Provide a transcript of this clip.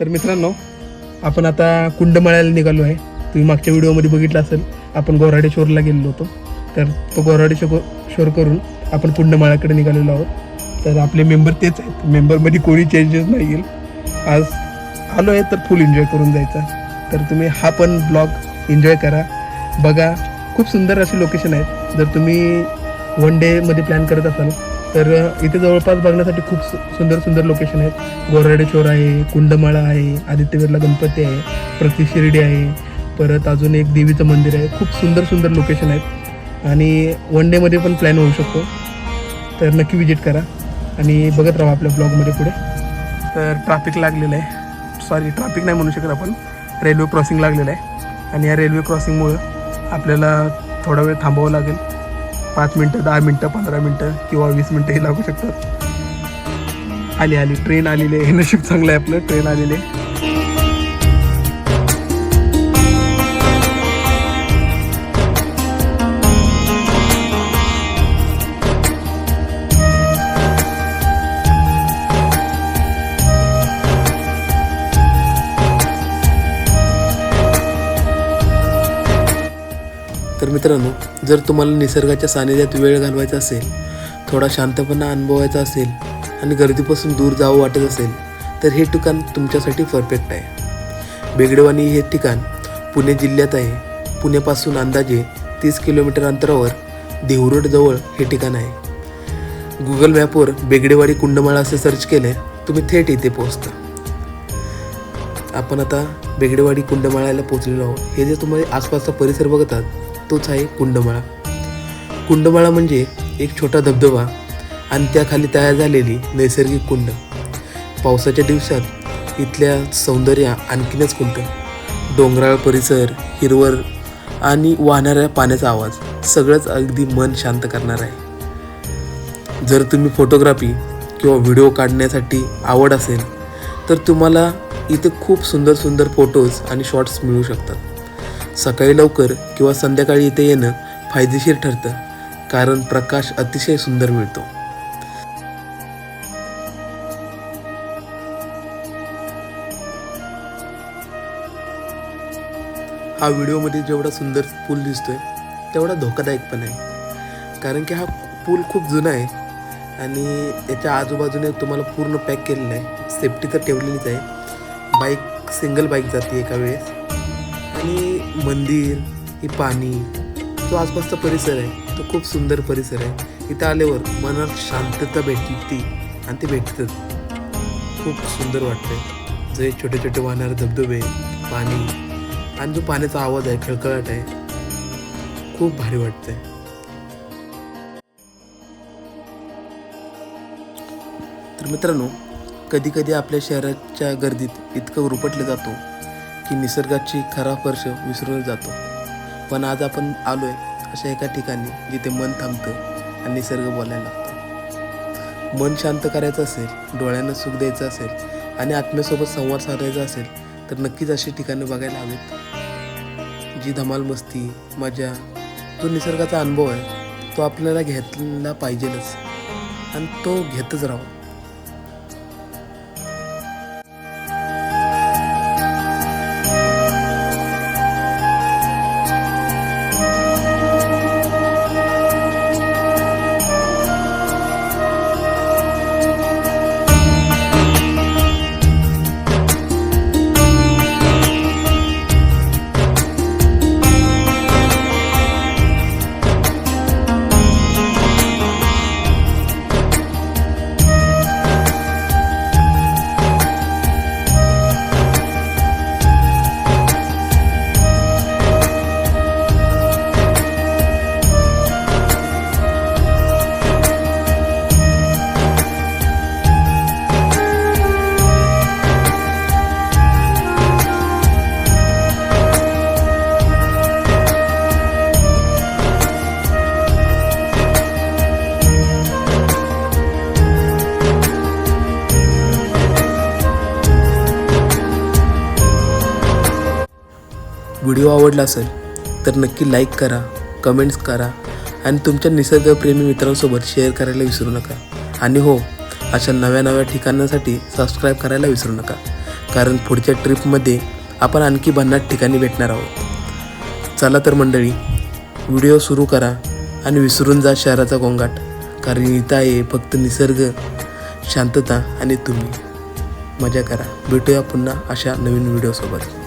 तर मित्रांनो आपण आता कुंडमाळ्याला निघालो आहे. तुम्ही मागच्या व्हिडिओमध्ये बघितलं असेल आपण गोराडेश्वरला गेलेलो होतो. तर तो गोराडेश्वर शोर करून आपण कुंडमाळ्याकडे निघालेलो आहोत. तर आपले मेंबर तेच आहेत. मेंबरमध्ये कोणी चेंजेस नाही येईल. आज आलो आहे तर फुल एन्जॉय करून जायचा. तर तुम्ही हा पण ब्लॉग एन्जॉय करा. बघा खूप सुंदर अशी लोकेशन आहेत. जर तुम्ही वन डेमध्ये प्लॅन करत असाल तर इथे जवळपास बघण्यासाठी खूप सु- सुंदर सुंदर लोकेशन आहेत. गोराडेश्वर आहे कुंडमाळा आहे आदित्यवीरला गणपती आहे प्रति शिर्डी आहे परत अजून एक देवीचं मंदिर आहे. खूप सुंदर सुंदर लोकेशन आहेत. आणि वन डेमध्ये पण प्लॅन होऊ शकतो. तर नक्की विजिट करा. आणि बघत राहा आपल्या ब्लॉगमध्ये पुढे. तर ट्रॅफिक लागलेलं आहे. सॉरी ट्रॅफिक नाही म्हणू शकत आपण. रेल्वे क्रॉसिंग लागलेलं आहे. आणि या रेल्वे क्रॉसिंगमुळं आपल्याला थोडा वेळ थांबावं लागेल. पाच मिनटं दहा मिनटं पंधरा मिनटं किंवा वीस मिनटंही लागू शकतात. आली आली. ट्रेन आलेली आहे. नशीब चांगलं आहे आपलं. ट्रेन आलेली आहे. तर मित्रांनो जर तुम्हाला निसर्गाच्या सानिध्यात वेळ घालवायचा असेल थोडा शांतपणा अनुभवायचा असेल आणि गर्दीपासून दूर जावं वाटत असेल तर हे ठिकाण तुमच्यासाठी परफेक्ट आहे. बेगडेवाणी हे ठिकाण पुणे जिल्ह्यात आहे. पुण्यापासून अंदाजे तीस किलोमीटर अंतरावर देहुरोडजवळ हे ठिकाण आहे. गुगल मॅपवर बेगडेवाडी कुंडमाळा असे सर्च केले तुम्ही थेट इथे पोहोचता. आपण आता बेगडेवाडी कुंडमाळ्याला पोचलेलो आहोत. हे जे तुम्ही आसपासचा परिसर बघतात तोच आहे कुंडमाळा. कुंडमाळा म्हणजे एक छोटा धबधबा आणि त्याखाली तयार झालेली नैसर्गिक कुंड. पावसाच्या दिवसात इथल्या सौंदर्य आणखीनच खुलतं डोंगराळ परिसर हिरवळ आणि वाहणाऱ्या पाण्याचा आवाज सगळंच अगदी मन शांत करणार आहे. जर तुम्ही फोटोग्राफी किंवा व्हिडिओ काढण्यासाठी आवड असेल तर तुम्हाला इथे खूप सुंदर सुंदर फोटोज आणि शॉट्स मिळू शकतात. सकाळी लवकर किंवा संध्याकाळी इथे येणं फायदेशीर ठरतं कारण प्रकाश अतिशय सुंदर मिळतो. हा व्हिडिओमध्ये जेवढा सुंदर पूल दिसतोय तेवढा धोकादायक पण आहे. कारण की हा पूल खूप जुना आहे आणि याच्या आजूबाजूने तुम्हाला पूर्ण पॅक केलेलं आहे. सेफ्टी तर ठेवलेलीच आहे. बाईक सिंगल बाईक जाते एका वेळेस. आणि मंदिर ही पाणी जो आसपासचा परिसर आहे तो खूप सुंदर परिसर आहे. इथं आल्यावर मनात शांतता भेटते आणि ते भेटतंच. खूप सुंदर वाटतंय. जे छोटे छोटे वाहणारे धबधबे पाणी आणि जो पाण्याचा आवाज आहे खळखळाट आहे खूप भारी वाटतंय. तर मित्रांनो कधी कधी आपल्या शहराच्या गर्दीत इतकं रुपटलं जातो की निसर्गाची खरा स्पर्श विसरून जातो. पण आज आपण आलो आहे अशा एका ठिकाणी जिथे मन थांबतं आणि निसर्ग बोलायला लागतो मन शांत करायचं असेल डोळ्यांना सुख द्यायचं असेल आणि आत्म्यासोबत संवाद साधायचा असेल तर नक्कीच अशी ठिकाणं बघायला हवीत. जी धमाल मस्ती मजा जो निसर्गाचा अनुभव आहे तो आपल्याला घेतला पाहिजेलच. आणि तो घेतच राहावा. व्हिडिओ आवडला असेल तर नक्की लाईक करा कमेंट्स करा आणि तुमच्या निसर्गप्रेमी मित्रांसोबत शेअर करायला विसरू नका. आणि हो अशा नव्या नव्या ठिकाणांसाठी सबस्क्राईब करायला विसरू नका. कारण पुढच्या ट्रिपमध्ये आपण आणखी भन्नाट ठिकाणी भेटणार आहोत. चला तर मंडळी व्हिडिओ सुरू करा आणि विसरून जा शहराचा गोंगाट. कारण इथं आहे फक्त निसर्ग शांतता आणि तुम्ही. मजा करा. भेटूया पुन्हा अशा नवीन व्हिडिओसोबत.